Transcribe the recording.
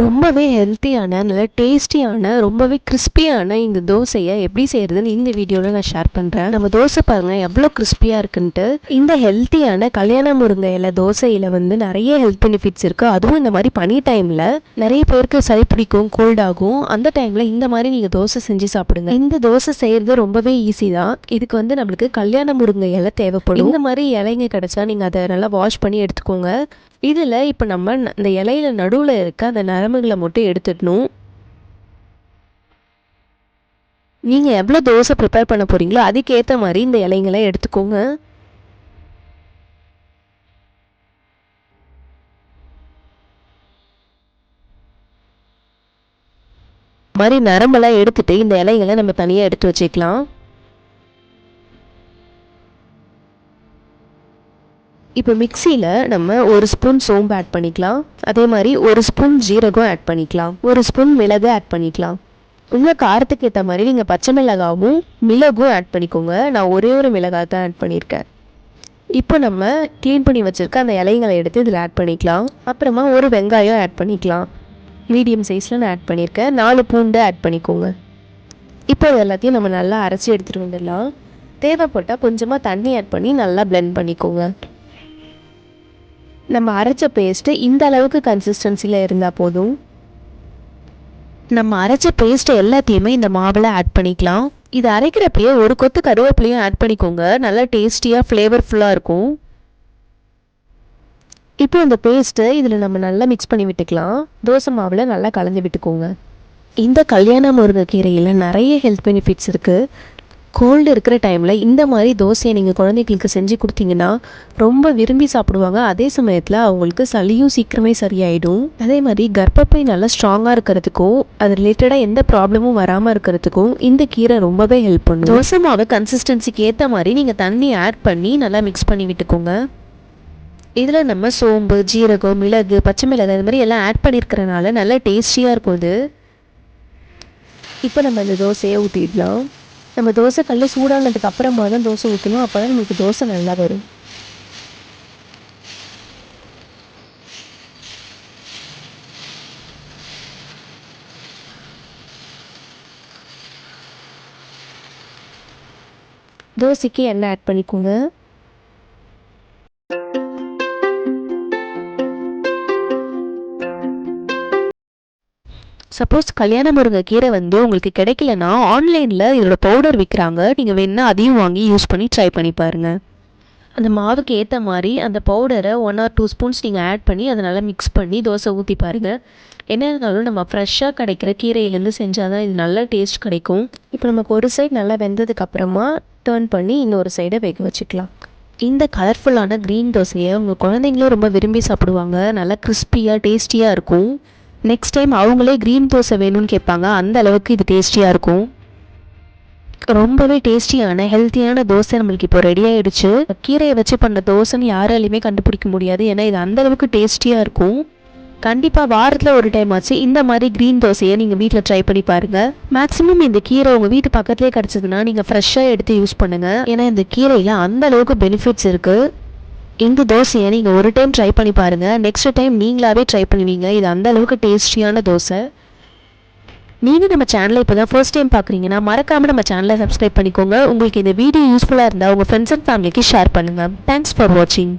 ரொம்பவே ஹெல்த்தியான நல்ல டேஸ்டியான ரொம்பவே கிறிஸ்பியான இந்த தோசையை எப்படி செய்கிறதுன்னு இந்த வீடியோவில் நான் ஷேர் பண்ணுறேன் நம்ம தோசை பாருங்கள் எவ்வளோ கிறிஸ்பியாக இருக்குன்ட்டு. இந்த ஹெல்த்தியான கல்யாண முருங்கை இலை தோசையில் வந்து நிறைய ஹெல்த் பெனிஃபிட்ஸ் இருக்குது அதுவும் இந்த மாதிரி பனி டைமில் நிறைய பேருக்கு சளி பிடிக்கும் கோல்ட் ஆகும். அந்த டைமில் இந்த மாதிரி நீங்கள் தோசை செஞ்சு சாப்பிடுங்க. இந்த தோசை செய்கிறது ரொம்பவே ஈஸி தான். இதுக்கு வந்து நம்மளுக்கு கல்யாண முருங்கை இலை தேவைப்படும். இந்த மாதிரி இலைங்க கிடச்சா நீங்கள் அதை நல்லா வாஷ் பண்ணி எடுத்துக்கோங்க. இதில் இப்போ நம்ம ந- இந்த இலையில நடுவில் இருக்க அந்த நரம்புகளை மட்டும் எடுத்துடணும். நீங்கள் எவ்வளோ தோசை ப்ரிப்பேர் பண்ண போகிறீங்களோ அதுக்கேற்ற மாதிரி இந்த இலைங்களை எடுத்துக்கோங்க. மாதிரி நரம்பெல்லாம் எடுத்துட்டு இந்த இலைங்களை நம்ம தனியாக எடுத்து வச்சுக்கலாம். இப்போ மிக்சியில் நம்ம ஒரு ஸ்பூன் சோம்பு ஆட் பண்ணிக்கலாம். அதே மாதிரி ஒரு ஸ்பூன் ஜீரகம் ஆட் பண்ணிக்கலாம். ஒரு ஸ்பூன் மிளகு ஆட் பண்ணிக்கலாம். உங்கள் காரத்துக்கு ஏற்ற மாதிரி நீங்கள் பச்சை மிளகாவும் மிளகும் ஆட் பண்ணிக்கோங்க. நான் ஒரே ஒரு மிளகாய் தான் ஆட் பண்ணியிருக்கேன். இப்போ நம்ம க்ளீன் பண்ணி வச்சுருக்க அந்த இலைங்களை எடுத்து இதில் ஆட் பண்ணிக்கலாம். அப்புறமா ஒரு வெங்காயம் ஆட் பண்ணிக்கலாம். மீடியம் சைஸில் நான் ஆட் பண்ணியிருக்கேன். நாலு பூண்டு ஆட் பண்ணிக்கோங்க. இப்போ இது எல்லாத்தையும் நம்ம நல்லா அரைச்சி எடுத்துகிட்டு வந்துடலாம். தேவைப்பட்டால் கொஞ்சமாக தண்ணி ஆட் பண்ணி நல்லா ப்ளெண்ட் பண்ணிக்கோங்க. நம்ம அரைச்ச பேஸ்ட்டு இந்த அளவுக்கு கன்சிஸ்டன்சியில் இருந்தால் போதும். நம்ம அரைச்ச பேஸ்ட்டு எல்லாத்தையுமே இந்த மாவில் ஆட் பண்ணிக்கலாம். இது அரைக்கிறப்பயே ஒரு கொத்து கருவேப்பிலையும் ஆட் பண்ணிக்கோங்க. நல்லா டேஸ்டியாக ஃப்ளேவர்ஃபுல்லாக இருக்கும். இப்போ இந்த பேஸ்ட்டை இதில் நம்ம நல்லா மிக்ஸ் பண்ணி விட்டுக்கலாம். தோசை மாவில் நல்லா கலந்து விட்டுக்கோங்க. இந்த கல்யாண முருங்கைக்கீரையில் நிறைய ஹெல்த் பெனிஃபிட்ஸ் இருக்குது கோல்டு இருக்கிற டைமில் இந்த மாதிரி தோசையை நீங்கள் குழந்தைங்களுக்கு செஞ்சு கொடுத்தீங்கன்னா ரொம்ப விரும்பி சாப்பிடுவாங்க. அதே சமயத்தில் அவங்களுக்கு சளியும் சீக்கிரமே சரியாயிடும். அதே மாதிரி கர்ப்பப்பை நல்லா ஸ்ட்ராங்காக இருக்கிறதுக்கும் அது ரிலேட்டடாக எந்த ப்ராப்ளமும் வராமல் இருக்கிறதுக்கும் இந்த கீரை ரொம்பவே ஹெல்ப் பண்ணும். தோசை மாவு கன்சிஸ்டன்சிக்கு ஏற்ற மாதிரி நீங்கள் தண்ணி ஆட் பண்ணி நல்லா மிக்ஸ் பண்ணி விட்டுக்கோங்க. இதில் நம்ம சோம்பு ஜீரகம் மிளகு பச்சை மிளகாய் இது மாதிரி எல்லாம் ஆட் பண்ணியிருக்கிறனால நல்லா டேஸ்டியாக இருக்கும் இது. இப்போ நம்ம இந்த தோசையை ஊற்றிடலாம் நம்ம தோசை கல்ல சூடானதுக்கு அப்புறமா தான் தோசை ஊற்றணும் அப்போ தான் நமக்கு தோசை நல்லா வரும். தோசைக்கு எண்ணெய் ஆட் பண்ணிக்கோங்க. சப்போஸ் கல்யாண முருங்கை கீரை வந்து உங்களுக்கு கிடைக்கலனா ஆன்லைனில் இதோட பவுடர் விற்கிறாங்க நீங்கள் வேணால் அதையும் வாங்கி யூஸ் பண்ணி ட்ரை பண்ணி பாருங்கள் அந்த மாவுக்கு ஏற்ற மாதிரி அந்த பவுடரை ஒன் ஆர் டூ ஸ்பூன்ஸ் நீங்கள் ஆட் பண்ணி அதை நல்லா மிக்ஸ் பண்ணி தோசை ஊற்றி பாருங்கள் என்ன இருந்தாலும் நம்ம ஃப்ரெஷ்ஷாக கிடைக்கிற கீரையிலேருந்து செஞ்சால் தான் இது நல்ல டேஸ்ட் கிடைக்கும். இப்போ நமக்கு ஒரு சைடு நல்லா வெந்ததுக்கப்புறமா டேர்ன் பண்ணி இன்னொரு சைடை வேக வச்சுக்கலாம். இந்த கலர்ஃபுல்லான க்ரீன் தோசையை உங்கள் குழந்தைங்களும் ரொம்ப விரும்பி சாப்பிடுவாங்க. நல்லா கிறிஸ்பியாக டேஸ்டியாக இருக்கும். நெக்ஸ்ட் டைம் அவங்களே க்ரீன் தோசை வேணும்னு கேட்பாங்க அந்த அளவுக்கு இது டேஸ்டியாக இருக்கும். ரொம்பவே டேஸ்டியான ஹெல்த்தியான தோசை நம்மளுக்கு இப்போ ரெடி ஆகிடுச்சு கீரையை வச்சு பண்ண தோசைன்னு யாராலையுமே கண்டுபிடிக்க முடியாது. ஏன்னா இது அந்த அளவுக்கு டேஸ்டியாக இருக்கும். கண்டிப்பாக வாரத்தில் ஒரு டைம் ஆச்சு. இந்த மாதிரி க்ரீன் தோசையை நீங்கள் வீட்டில் ட்ரை பண்ணி பாருங்கள் மேக்ஸிமம் இந்த கீரை உங்கள் வீட்டு பக்கத்துலேயே கிடச்சதுன்னா நீங்கள் ஃப்ரெஷ்ஷாக எடுத்து யூஸ் பண்ணுங்கள் ஏன்னா இந்த கீரையில் அந்த அளவுக்கு பெனிஃபிட்ஸ் இருக்குது இந்த தோசையை நீங்கள் ஒரு டைம் ட்ரை பண்ணி பாருங்கள் நெக்ஸ்ட் டைம் நீங்களாகவே ட்ரை பண்ணுவீங்க. இது அந்த அளவுக்கு டேஸ்டியான தோசை. நீங்கள் நம்ம சேனலை இப்போ தான் ஃபர்ஸ்ட் டைம் பார்க்குறீங்கன்னா மறக்காமல் நம்ம சேனலை சப்ஸ்கிரைப் பண்ணிக்கோங்க. உங்களுக்கு இந்த வீடியோ யூஸ்ஃபுல்லாக இருந்தால் உங்கள் ஃப்ரெண்ட்ஸ் அண்ட் ஃபேமிலிக்கு ஷேர் பண்ணுங்கள் தேங்க்ஸ் ஃபார் வாட்சிங்